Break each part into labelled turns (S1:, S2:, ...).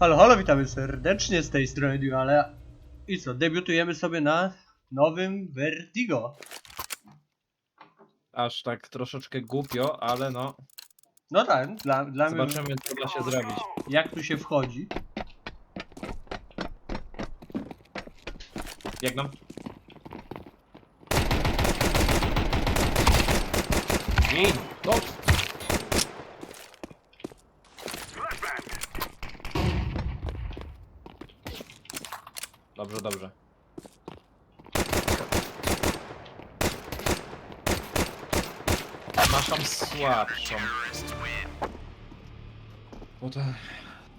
S1: Halo, halo, witamy serdecznie z tej strony Duale. I co, debiutujemy sobie na nowym Vertigo.
S2: Aż tak troszeczkę głupio, ale no.
S1: No tak, dla, dla mnie,
S2: Zobaczymy co da się zrobić.
S1: jak tu się wchodzi.
S2: Biegną. Gin! Dobrze. Dobrze, dobrze. Masz tam słabszą. Bo to...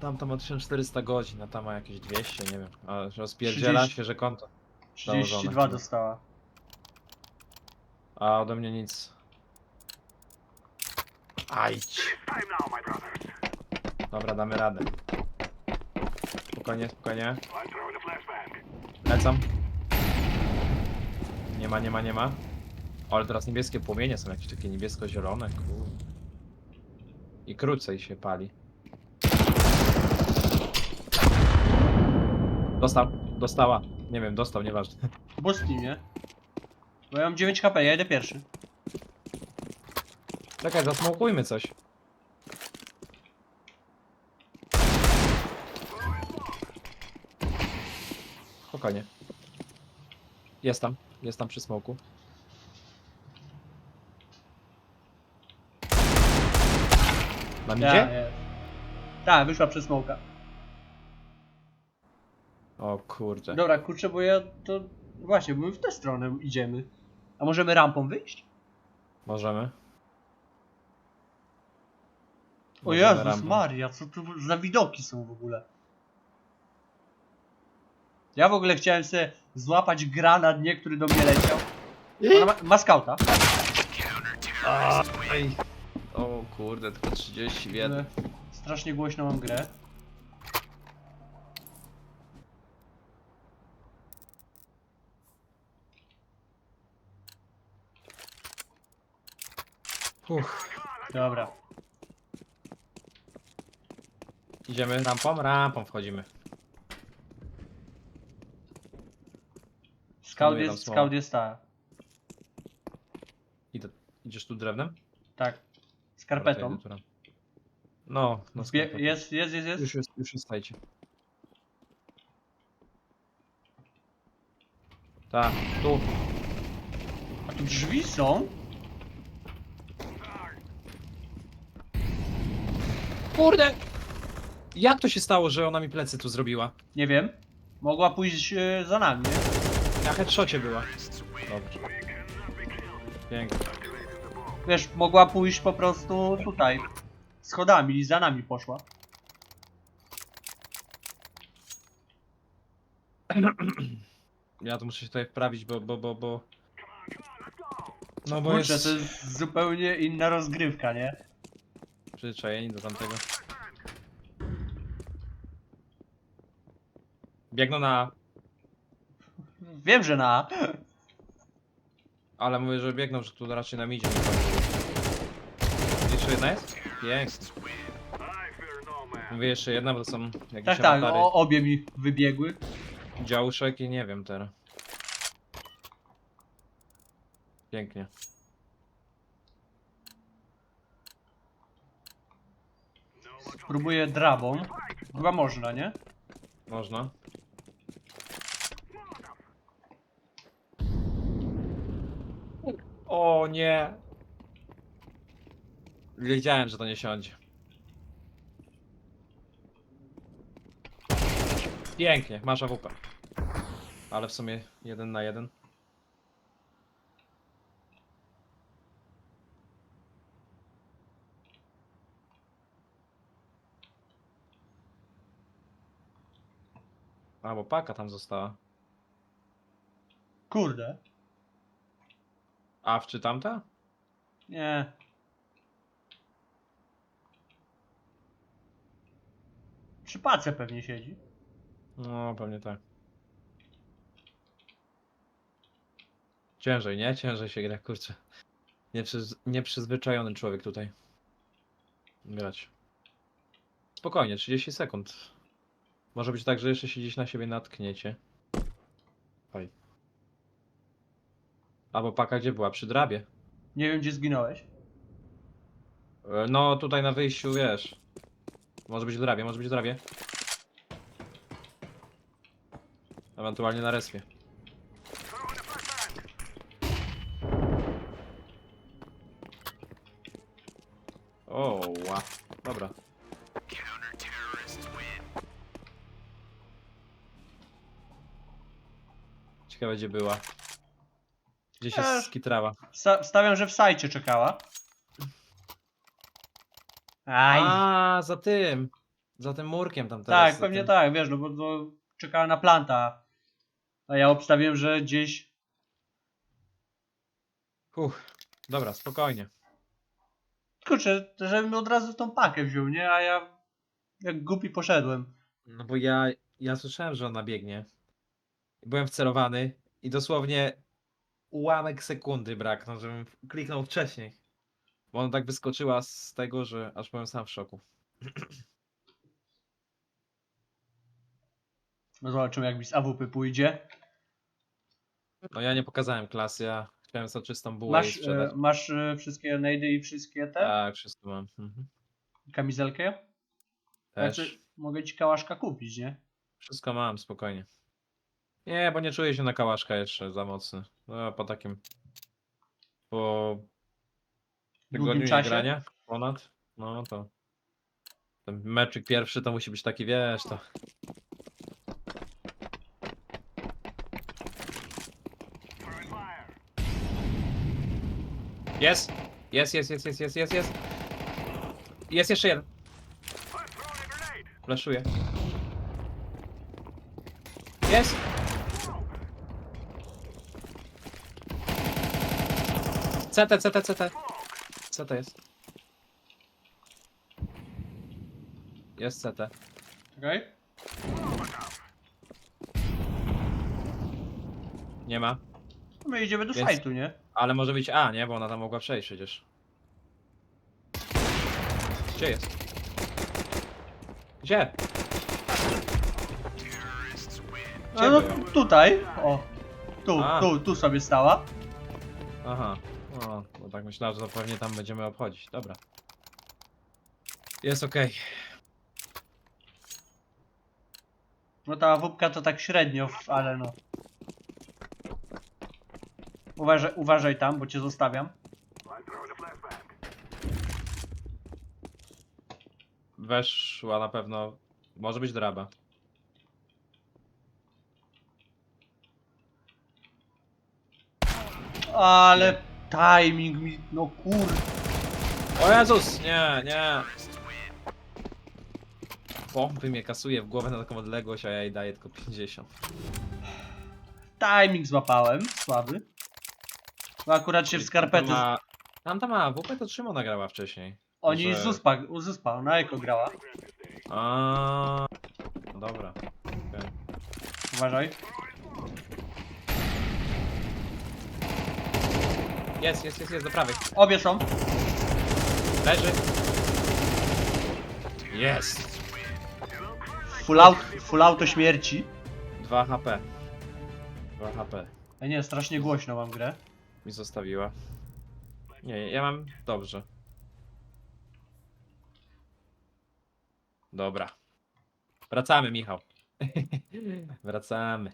S2: Tam to ma 1400 godzin, a tam ma jakieś 200, nie wiem. A rozpierdziela
S1: 30.
S2: świeże konto.
S1: 32
S2: Założone.
S1: dostała.
S2: A ode mnie nic. Ajdź. Dobra, damy radę. Spokojnie, spokojnie. Lecam. Nie ma, nie ma, nie ma. O, ale teraz niebieskie płomienie są jakieś takie niebiesko-zielone, kur... I krócej się pali. Dostał, dostała. Nie wiem, dostał, nieważne.
S1: Boostnij mnie. Bo ja mam 9 HP, ja jedę pierwszy.
S2: Czekaj, zasmokujmy coś. Spokojnie. Jest tam, jest tam przy smoku. Nam
S1: Ja,
S2: idzie?
S1: ja. Tak, wyszła przez smoka.
S2: O kurde.
S1: Dobra, kurczę, bo ja to... Właśnie, bo my w tę stronę idziemy. A możemy rampą wyjść?
S2: Możemy.
S1: O
S2: Możemy
S1: Jezus
S2: rampą.
S1: Maria, co tu za widoki są w ogóle? Ja w ogóle chciałem sobie złapać granat, nie, który do mnie leciał. Ona ma, ma skauta.
S2: Aj. O kurde, tylko 31.
S1: Ale Strasznie głośno mam grę.
S2: Uff.
S1: Dobra.
S2: Idziemy rampą? Rampą wchodzimy.
S1: Scout jest, scout jest ta.
S2: Idę. Idziesz tu drewnem?
S1: Tak.
S2: Dobra, to
S1: Skarpetą.
S2: idę tu ram- No, no skarpetą.
S1: jest, jest, jest, jest.
S2: Już jest, już jest stajcie. Tak, tu.
S1: A tu drzwi są?
S2: Kurde! Jak to się stało, że ona mi plecy tu zrobiła?
S1: Nie wiem. Mogła pójść e, za nami, nie?
S2: Na headshocie była. Dobrze. Pięknie.
S1: Wiesz, mogła pójść po prostu tutaj. Schodami i za nami poszła.
S2: Ja tu muszę się tutaj wprawić, bo, bo, bo, bo... No bo
S1: Kurczę,
S2: jest
S1: to jest zupełnie inna rozgrywka, nie?
S2: przyzwyczajeni do tamtego. Biegną na...
S1: Wiem, że na.
S2: Ale mówię, że biegną, że tu raczej nam idzie. Jeszcze jedna jest? Pięknie. Mówię jeszcze jedna, bo to są jakieś
S1: Tak, tak,
S2: awatary.
S1: o, obie mi wybiegły.
S2: Działuszek i nie wiem teraz. Pięknie.
S1: Próbuję drabą. Chyba można, nie?
S2: Można. O nie. Wiedziałem, że to nie siądzie. Pięknie, masz AWP. Ale w sumie jeden na jeden. A, bo paka tam została.
S1: Kurde.
S2: A, w czy tamta?
S1: Nie. Przy pace pewnie siedzi.
S2: No, pewnie tak. Ciężej, nie? Ciężej się gra, kurczę. Nieprzyz... Nieprzyzwyczajony człowiek tutaj. Grać. Spokojnie, 30 sekund. Może być tak, że jeszcze się gdzieś na siebie natkniecie. Oj. Albo paka gdzie była? Przy drabie.
S1: Nie wiem gdzie zginąłeś.
S2: E, No tutaj na wyjściu, wiesz. Może być w drabie, może być w drabie. Ewentualnie na respie. O, ła. Dobra. Ciekawe gdzie była. Gdzie się
S1: Eee.
S2: skitrała.
S1: Sta stawiam, że w sajcie czekała. Aj.
S2: A, za tym. Za tym murkiem tam teraz.
S1: tak,
S2: za
S1: pewnie
S2: tym.
S1: tak, wiesz, no bo to czekała na planta. A ja obstawiłem, że gdzieś.
S2: Uff, dobra, spokojnie.
S1: Kurczę, żebym od razu tą pakę wziął, nie? A ja jak głupi poszedłem.
S2: No bo ja, ja słyszałem, że ona biegnie. Byłem wcelowany i dosłownie ułamek sekundy brak, no żebym kliknął wcześniej. Bo ona tak wyskoczyła z tego, że aż byłem sam w szoku.
S1: No zobaczymy jak mi z AWP pójdzie.
S2: No ja nie pokazałem klasy, ja chciałem soczystą bułę
S1: Masz,
S2: sprzedać.
S1: e, masz e, wszystkie najdy i wszystkie te?
S2: Tak, wszystko mam. Mhm.
S1: Kamizelkę?
S2: Też.
S1: Znaczy, mogę ci kałaszka kupić, nie?
S2: Wszystko mam, spokojnie. Nie, bo nie czuję się na kałaszka jeszcze za mocny. No, po takim... Po tygodniu
S1: czasie?
S2: grania ponad, no to... Ten meczyk pierwszy to musi być taki, wiesz, to... Jest! Jest, jest, jest, jest, jest, jest, jest! Jest jeszcze jeden! Flaszuję. Jest! CT, CT, CT. CT jest. Jest CT.
S1: Okej.
S2: Nie ma.
S1: My idziemy do
S2: Więc-
S1: sajtu, nie?
S2: Ale może być A, nie? Bo ona tam mogła przejść przecież. Gdzie jest? Gdzie?
S1: No, no
S2: była?
S1: tutaj. O. Tu,
S2: A.
S1: tu, tu sobie stała.
S2: Aha. O, no tak myślałem, że to pewnie tam będziemy obchodzić. Dobra. Jest okej.
S1: No ta wupka to tak średnio, w- ale no. Uważaj, uważaj tam, bo cię zostawiam.
S2: Weszła na pewno. Może być draba.
S1: Ale timing mi, no kur...
S2: O Jezus! Nie, nie. Pompy mnie kasuje w głowę na taką odległość, a ja jej daję tylko 50.
S1: Timing złapałem, słaby. No akurat się w skarpety...
S2: Ma, tam ta ma, WP to Szymon nagrała wcześniej.
S1: Oni
S2: że-
S1: z Uspa, z Uspa, na Eko grała.
S2: A, no dobra. Okej.
S1: Uważaj.
S2: Jest, jest, jest, jest, do prawej.
S1: Obie są.
S2: Leży. Jest.
S1: Full, out, full auto śmierci.
S2: 2 HP. 2 HP
S1: Ja nie, strasznie głośno mam grę.
S2: mi zostawiła. Nie, ja mam dobrze. Dobra. Wracamy, Michał. Wracamy.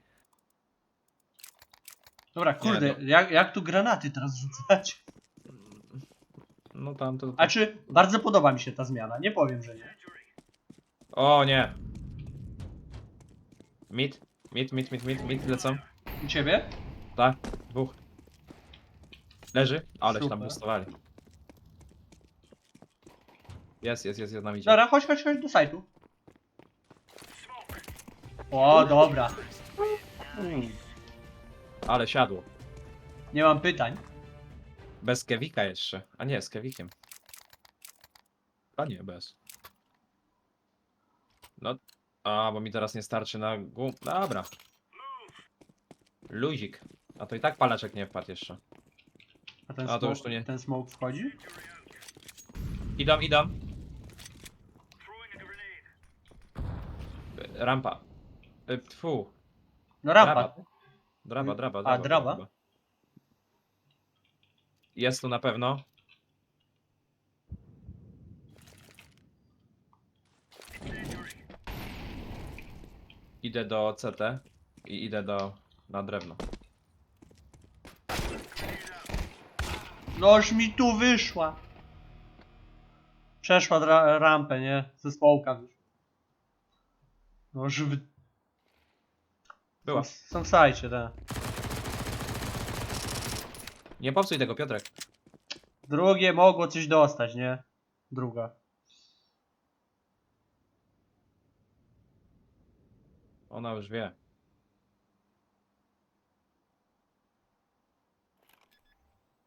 S1: Dobra, kurde,
S2: no.
S1: jak, jak tu granaty teraz rzucać?
S2: No tam to.
S1: A czy bardzo podoba mi się ta zmiana, nie powiem, że nie.
S2: O nie. Mit, mit, mit, mit, mit, mit lecą.
S1: U ciebie?
S2: Tak, dwóch. Leży, ale się tam
S1: Super.
S2: boostowali. Jest, jest, jest, jest nam idzie.
S1: Dobra, chodź, chodź, chodź do sajtu. O, dobra.
S2: Ale siadło.
S1: Nie mam pytań.
S2: Bez Kewika jeszcze. A nie, z Kewikiem. A nie, bez. No. A, bo mi teraz nie starczy na gum. Dobra. Luzik. A to i tak palaczek nie wpadł jeszcze.
S1: A ten,
S2: A, to
S1: smoke,
S2: już tu nie.
S1: ten smoke wchodzi?
S2: Idą, idą. rampa. Y, Tfu.
S1: No rampa.
S2: Draba, draba, draba.
S1: A, draba?
S2: Jest tu na pewno. Idę do CT i idę do na drewno.
S1: Noż mi tu wyszła. Przeszła dra- rampę, nie? Ze społka wyszła. Noż w...
S2: Była.
S1: Są w sajcie, tak.
S2: Nie popsuj tego, Piotrek.
S1: Drugie mogło coś dostać, nie? Druga.
S2: Ona już wie.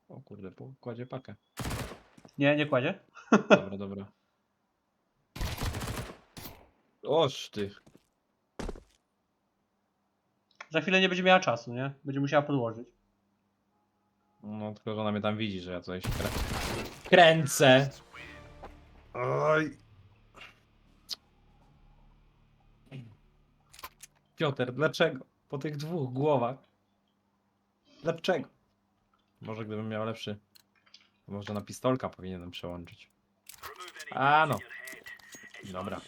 S2: O kurde, po- kładzie pakę.
S1: Nie, nie kładzie?
S2: Dobra, dobra. Oż ty.
S1: Za chwilę nie będzie miała czasu, nie? Będzie musiała podłożyć.
S2: No tylko, że ona mnie tam widzi, że ja coś krę... kręcę. Oj. Piotr, dlaczego? Po tych dwóch głowach. Dlaczego? Może gdybym miał lepszy. Może na pistolka powinienem przełączyć. A no. Dobra.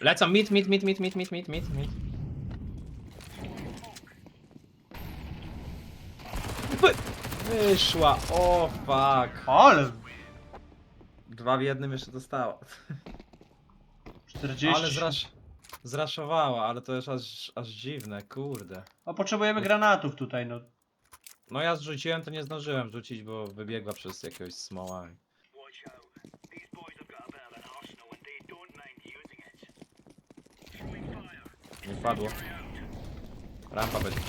S2: Lecą mit, mit, mit, mit, mit, mit, mit, mit, mit. Wy- Wyszła, o fuck.
S1: Ale!
S2: Dwa w jednym jeszcze dostała.
S1: 40.
S2: Ale zrasz... zraszowała, ale to jest aż, aż dziwne, kurde.
S1: A potrzebujemy granatów tutaj, no.
S2: No ja zrzuciłem, to nie zdążyłem rzucić, bo wybiegła przez jakiegoś smoła. Nie padło. Rampa będzie.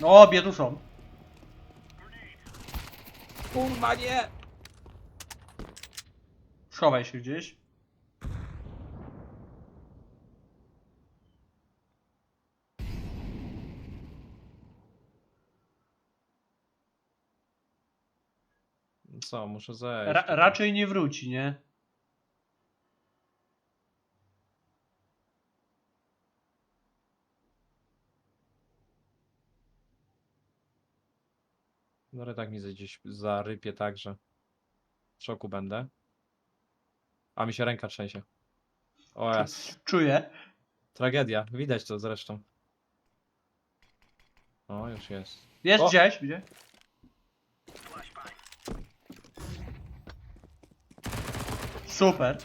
S1: No, są.
S2: Kurwa nie!
S1: Schowaj się gdzieś.
S2: Co, muszę zejść.
S1: Ra raczej nie wróci, nie?
S2: No ale tak mi gdzieś zarypie tak, że w szoku będę. A mi się ręka trzęsie. O jest.
S1: Czuję.
S2: Tragedia. Widać to zresztą. O, już jest.
S1: Jest
S2: O!
S1: gdzieś, gdzie? Super.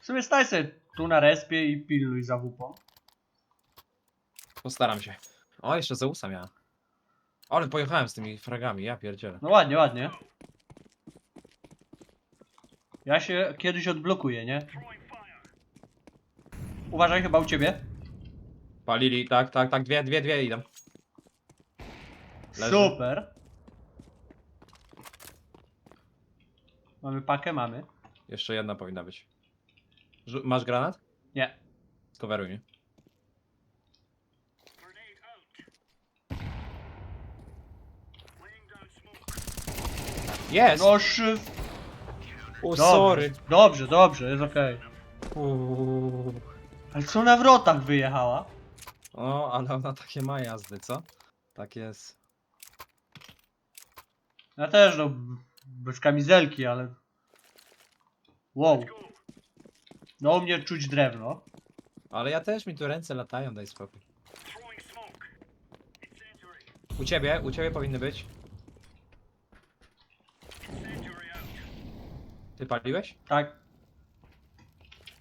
S1: W sumie staj sobie tu na respie i pilnuj za wupą.
S2: Postaram się. O, jeszcze Zeusa miała. Ale pojechałem z tymi fragami, ja pierdzielę.
S1: No ładnie, ładnie. Ja się kiedyś odblokuję, nie? Uważaj, chyba u ciebie.
S2: Palili, tak, tak, tak, dwie, dwie, dwie idą. Leży.
S1: Super. Mamy pakę, mamy.
S2: Jeszcze jedna powinna być. Masz granat?
S1: Nie.
S2: Skoweruj mnie. Jest!
S1: No szy...
S2: o,
S1: Dobrze,
S2: sorry.
S1: dobrze, dobrze, jest okej.
S2: Uuu.
S1: Ale co na wrotach wyjechała?
S2: O, ale ona takie ma jazdy, co? Tak jest.
S1: Ja też, no, bez kamizelki, ale... Wow. No u mnie czuć drewno.
S2: Ale ja też mi tu ręce latają, daj spokój. U ciebie, u ciebie powinny być. Ty paliłeś?
S1: Tak,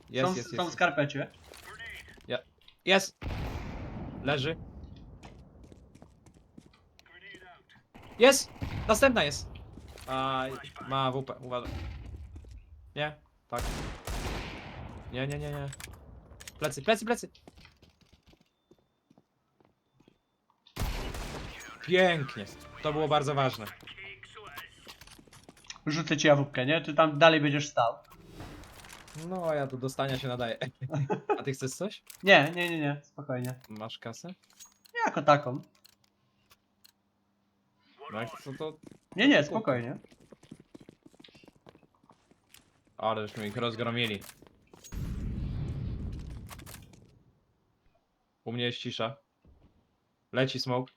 S2: Jest,
S1: są,
S2: jest,
S1: są w
S2: jest.
S1: skarpecie.
S2: Jest! Leży. Jest! Następna jest! Aj, ma WP, uważaj. Nie? Tak. Nie, nie, nie, nie. Plecy, plecy, plecy! Pięknie. To było bardzo ważne.
S1: Rzucę ci jawówkę, nie? Ty tam dalej będziesz stał.
S2: No, ja tu dostania się nadaję. A ty chcesz coś?
S1: Nie, nie, nie, nie, spokojnie.
S2: Masz kasę?
S1: Jako taką.
S2: No jak to, to...
S1: Nie, nie, spokojnie.
S2: Ale żeśmy ich rozgromili. U mnie jest cisza. Leci smoke.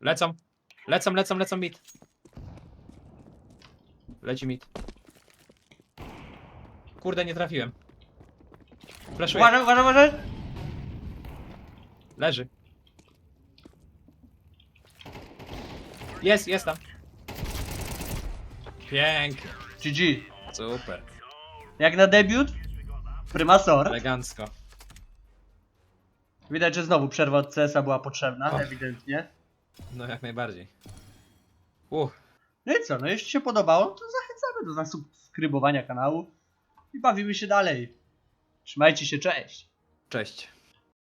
S2: Lecą. Lecą, lecą, lecą mid. Leci mid. Kurde, nie trafiłem. Flashuję.
S1: Uważaj, uważaj, uważaj!
S2: Leży. Jest, jest tam. Pięknie.
S1: GG.
S2: Super.
S1: Jak na debiut? Prymasor.
S2: Elegancko.
S1: Widać, że znowu przerwa od CS-a była potrzebna,
S2: Och.
S1: ewidentnie.
S2: No jak najbardziej. Uff.
S1: No i co, no jeśli się podobało, to zachęcamy do zasubskrybowania kanału i bawimy się dalej. Trzymajcie się, cześć!
S2: Cześć.